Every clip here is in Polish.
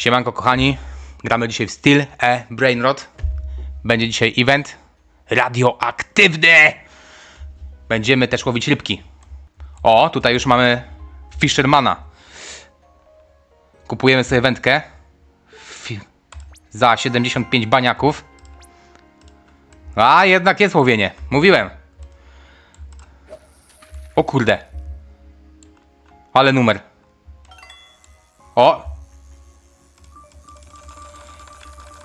Siemanko kochani, gramy dzisiaj w Steel e Brainrot. Będzie dzisiaj event radioaktywny. Będziemy też łowić rybki. O, tutaj już mamy Fishermana. Kupujemy sobie wędkę za 75 baniaków. A, jednak jest łowienie. Mówiłem. O kurde. Ale numer. O,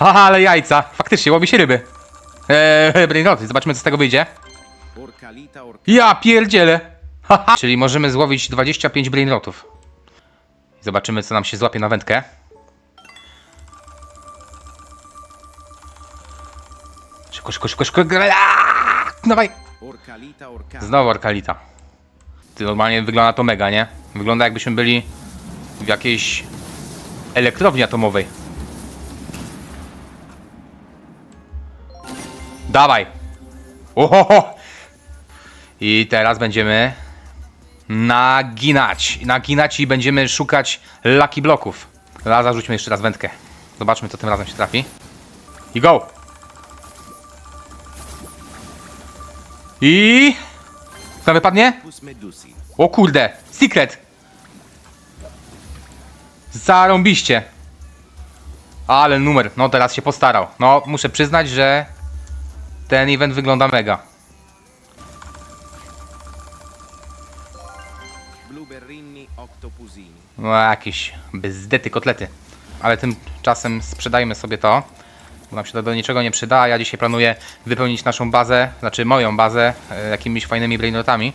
Haha, ale jajca. Faktycznie, łowi się ryby. Eee, brainroty, zobaczmy co z tego wyjdzie. Ja pierdzielę. Haha. Czyli możemy złowić 25 brainrotów. Zobaczymy co nam się złapie na wędkę. Szybko, szybko, szybko, szybko. Dawaj. Znowu orkalita. Ty normalnie wygląda to mega, nie? Wygląda jakbyśmy byli w jakiejś elektrowni atomowej. Dawaj! Ohoho! I teraz będziemy naginać. Naginać i będziemy szukać lucky bloków. Dobra, zarzućmy jeszcze raz wędkę. Zobaczmy, co tym razem się trafi. I go! I... Co wypadnie? O kurde, secret! Zarąbiście. Ale numer, no teraz się postarał. No, muszę przyznać, że ten event wygląda mega. Blueberrini, octopusini. No, jakieś bezdety kotlety. Ale tymczasem sprzedajmy sobie to. Bo nam się to do niczego nie przyda, a ja dzisiaj planuję wypełnić naszą bazę, znaczy moją bazę, e, jakimiś fajnymi brainrotami.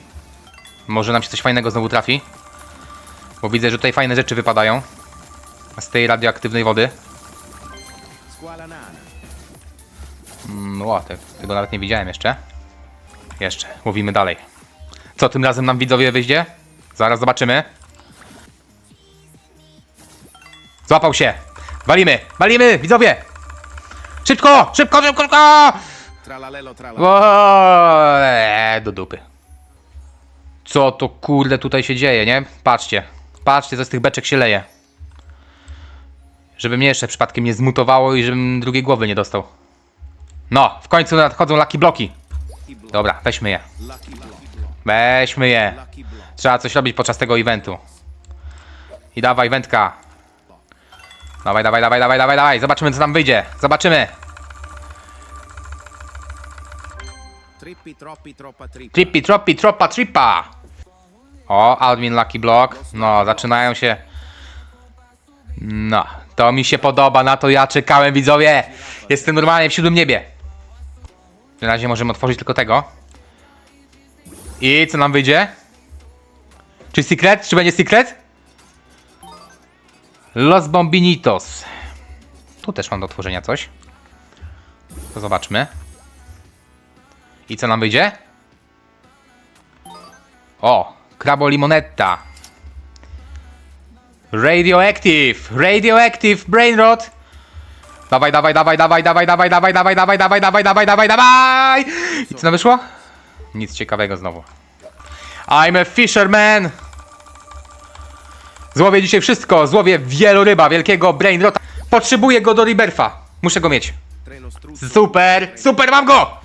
Może nam się coś fajnego znowu trafi. Bo widzę, że tutaj fajne rzeczy wypadają. Z tej radioaktywnej wody. Squala nana. Mm, o, te, tego nawet nie widziałem jeszcze. Jeszcze, łowimy dalej. Co tym razem nam widzowie wyjdzie? Zaraz zobaczymy. Złapał się! Walimy! Walimy! Widzowie! Szybko! Szybko, szybko, szybko! Tralalelo. O, eee, do dupy. Co to kurde tutaj się dzieje, nie? Patrzcie. Patrzcie, co z tych beczek się leje. Żeby mnie jeszcze przypadkiem nie zmutowało i żebym drugiej głowy nie dostał. No, w końcu nadchodzą lucky bloki. Dobra, weźmy je. Weźmy je. Trzeba coś robić podczas tego eventu. I dawaj, wędka. Dawaj, dawaj, dawaj, dawaj, dawaj, dawaj. Zobaczymy, co tam wyjdzie. Zobaczymy. Trippi, troppi, troppa, trippa. Trippy, troppi, tropa, tripa. O, admin Lucky Block. No, zaczynają się. No, to mi się podoba, na to ja czekałem, widzowie. Jestem normalnie w siódmym niebie. Na razie możemy otworzyć tylko tego. I co nam wyjdzie? Czy secret? Czy będzie secret? Los Bombinitos. Tu też mam do otworzenia coś. To zobaczmy. I co nam wyjdzie? O, Crabo Limonetta. Radioactive, Radioactive Brainrot. Dawaj, dawaj, dawaj, dawaj, dawaj, dawaj, dawaj, dawaj, dawaj, dawaj, dawaj, dawaj, dawaj, dawaj. I co nam wyszło? Nic ciekawego znowu. I'm a fisherman. Złowię dzisiaj wszystko. Złowię wieloryba, wielkiego brainrota. Potrzebuję go do Riberfa. Muszę go mieć. Super, super, mam go!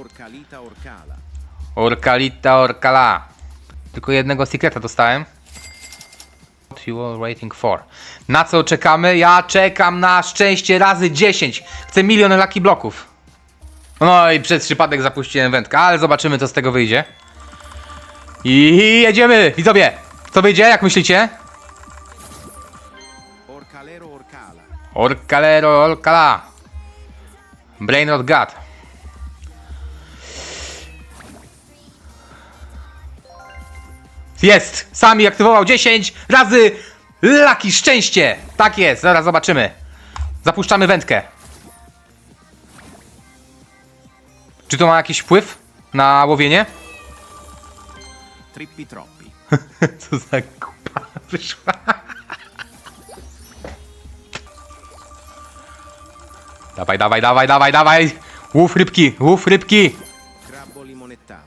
Orkalita, orkala. Orkalita Orkala. Tylko jednego secreta dostałem. What you are waiting for. Na co czekamy? Ja czekam na szczęście razy 10. Chcę milion lucky bloków. No i przez przypadek zapuściłem wędkę, ale zobaczymy co z tego wyjdzie. I jedziemy, widzowie. Co wyjdzie, jak myślicie? Orkalero, orkala. Orkalero Orkala. Brainrot God. Jest! Sami aktywował 10 razy Lucky szczęście! Tak jest, zaraz zobaczymy. Zapuszczamy wędkę. Czy to ma jakiś wpływ na łowienie? Trippi, troppi. Co za kupa wyszła. Dawaj, dawaj, dawaj, dawaj, dawaj! Łów rybki, łów rybki! Crabbo limonetta.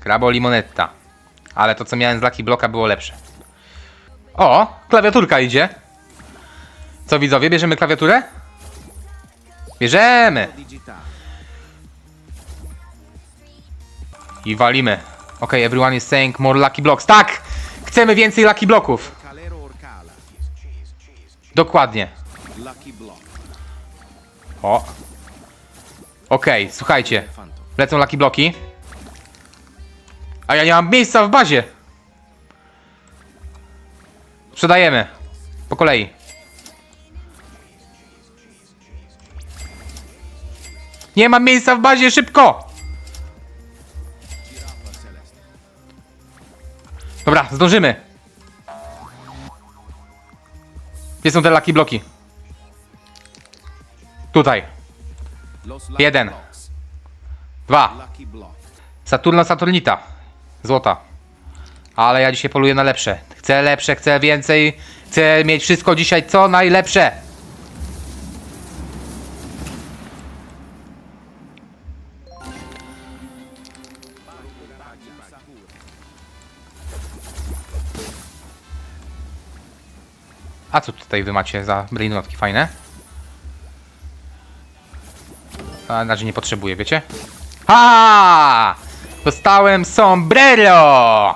Crabo limonetta. Ale to co miałem z Lucky Blocka było lepsze. O, klawiaturka idzie. Co widzowie, bierzemy klawiaturę? Bierzemy. I walimy. Ok, everyone is saying more lucky blocks. Tak! Chcemy więcej lucky Orcala. Dokładnie. O. Okej, słuchajcie. Lecą lucky bloki. A ja nie mam miejsca w bazie. Sprzedajemy. Po kolei. Nie mam miejsca w bazie, szybko! Dobra, zdążymy. Gdzie są te lucky bloki? Tutaj. Jeden. Dwa. Saturna Saturnita. Złota. Ale ja dzisiaj poluję na lepsze. Chcę lepsze, chcę więcej. Chcę mieć wszystko dzisiaj co najlepsze. A co tutaj wy macie za brainrotki fajne? A raczej nie potrzebuję, wiecie? Ha! Dostałem sombrero!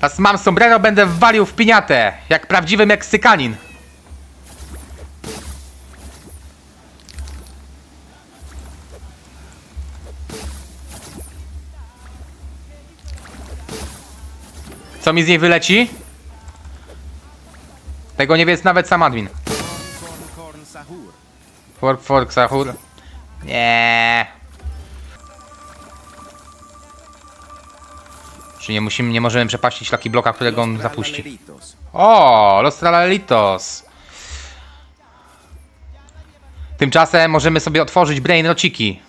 Teraz mam sombrero, będę walił w piniatę, jak prawdziwy Meksykanin. Co mi z niej wyleci? Tego nie wie nawet sam admin. Fork, fork, sahur. Nie. Nie musimy, nie możemy przepaścić Lucky Bloka, którego on zapuści. O, Los Tralalitos. Tymczasem możemy sobie otworzyć Brain Rociki.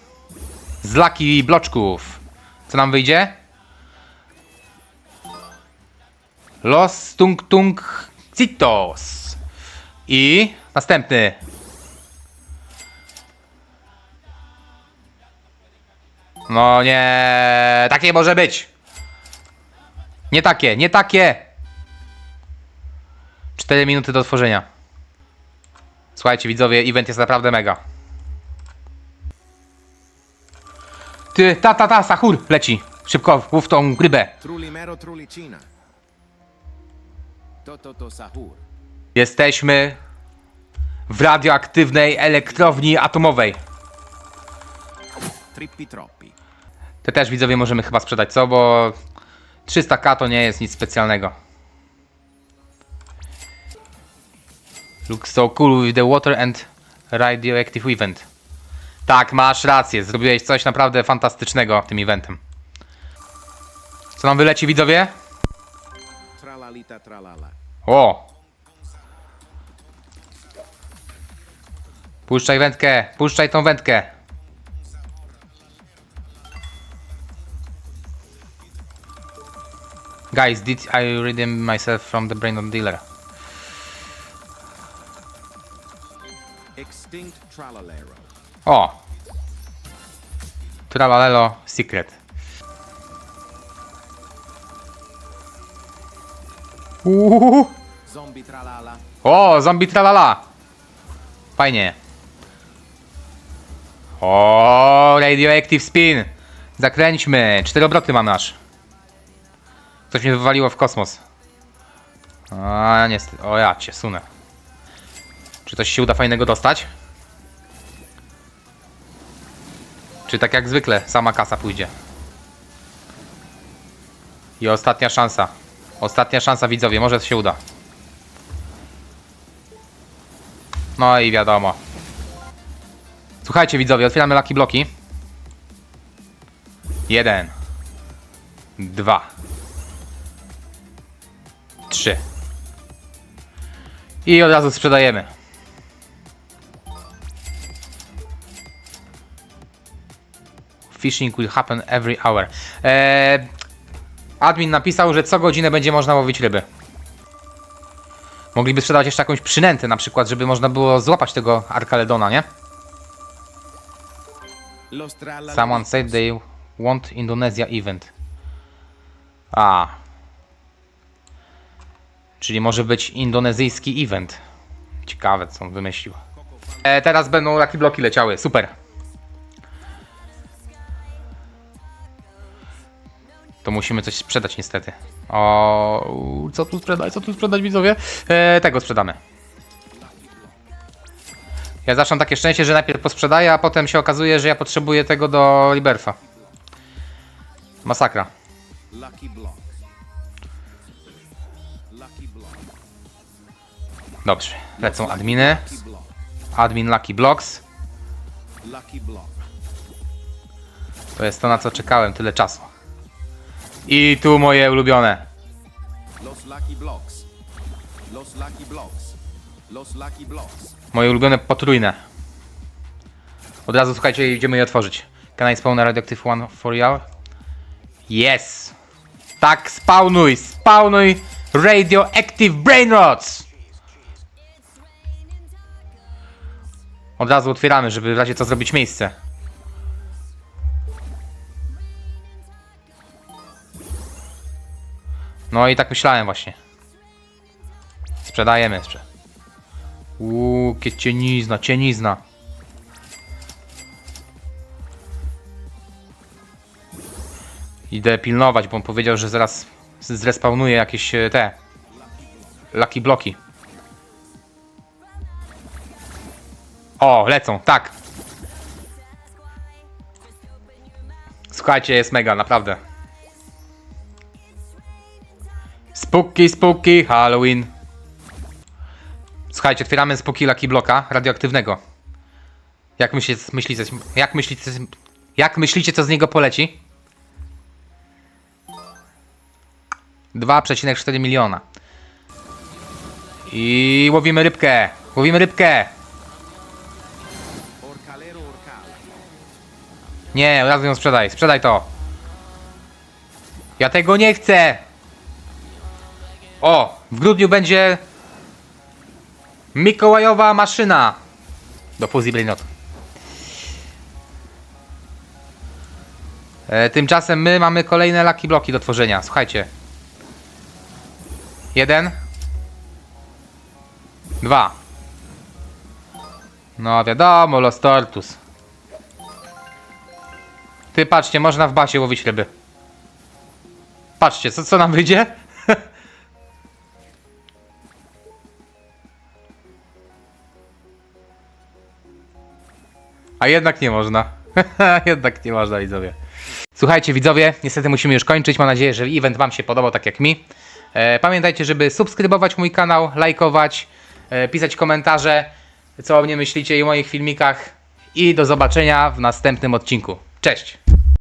Z Lucky Bloczków. Co nam wyjdzie? Los Tung Tung Citos. I następny. No nie, takie może być. Nie takie, nie takie. 4 minuty do otworzenia. Słuchajcie widzowie, event jest naprawdę mega. Ty, ta, ta, ta, Sahur leci. Szybko, w tą. Trulimero Trulicina. Sahur. Jesteśmy w radioaktywnej elektrowni atomowej. Trippi Troppi. Te też widzowie możemy chyba sprzedać, co? Bo 300k to nie jest nic specjalnego. Looks so cool with the water and radioactive event. Tak, masz rację. Zrobiłeś coś naprawdę fantastycznego tym eventem. Co nam wyleci, widzowie? Tralalita Tralala. O! Puszczaj wędkę, puszczaj tą wędkę. Guys, did I redeem myself from the brain of dealer? Extinct Tralalero. O! Tralalelo Secret. Uuu. Zombie Tralala. O, zombie tralala. Fajnie. O, radioactive spin. Zakręćmy. Cztery obroty mam nasz. Coś mnie wywaliło w kosmos. A, niestety. O, ja cię sunę. Czy coś się uda fajnego dostać? Czy tak jak zwykle, sama kasa pójdzie? I ostatnia szansa. Ostatnia szansa, widzowie. Może się uda. No i wiadomo. Słuchajcie widzowie, otwieramy laki bloki. Jeden. Dwa. Trzy. I od razu sprzedajemy. Fishing will happen every hour. Eee, admin napisał, że co godzinę będzie można łowić ryby. Mogliby sprzedać jeszcze jakąś przynętę na przykład, żeby można było złapać tego Arkaledona, nie? Someone said they want Indonesia event. A. Czyli może być indonezyjski event. Ciekawe, co on wymyślił. E, teraz będą Lucky Bloki leciały, super. To musimy coś sprzedać niestety. O, co tu sprzedać, co tu sprzedać widzowie? E, tego sprzedamy. Ja zawsze mam takie szczęście, że najpierw posprzedaję, a potem się okazuje, że ja potrzebuję tego do Liberfa. Masakra. Lucky block. Dobrze, lecą adminy. Admin Lucky Blocks. To jest to, na co czekałem tyle czasu. I tu moje ulubione. Moje ulubione potrójne. Od razu słuchajcie, idziemy je otworzyć. Can I spawn a radioactive one for you? Yes! Tak, spawnuj! Spawnuj radioactive brain rods! Od razu otwieramy, żeby w razie co zrobić miejsce. No i tak myślałem właśnie. Sprzedajemy jeszcze. Uuu, kie cienizna, cienizna. Idę pilnować, bo on powiedział, że zaraz zrespawnuje jakieś e, te Lucky bloki. O, lecą, tak. Słuchajcie, jest mega, naprawdę. Spooky, spooky, Halloween. Słuchajcie, otwieramy spooky Lucky Bloka radioaktywnego. Jak myślicie, myślicie, jak myślicie, jak myślicie, co z niego poleci? 2,4 miliona. I łowimy rybkę. Łowimy rybkę. Nie, od razu ją sprzedaj. Sprzedaj to. Ja tego nie chcę. O, w grudniu będzie Mikołajowa maszyna do fuzji brainotu. E, tymczasem my mamy kolejne laki bloki do tworzenia. Słuchajcie. Jeden. Dwa. No wiadomo, Los Tortus. Ty patrzcie, można w basie łowić ryby. Patrzcie, co, co nam wyjdzie? A jednak nie można. jednak nie można, widzowie. Słuchajcie, widzowie, niestety musimy już kończyć. Mam nadzieję, że event Wam się podobał tak jak mi. E, pamiętajcie, żeby subskrybować mój kanał, lajkować, e, pisać komentarze, co o mnie myślicie i o moich filmikach. I do zobaczenia w następnym odcinku. Cześć!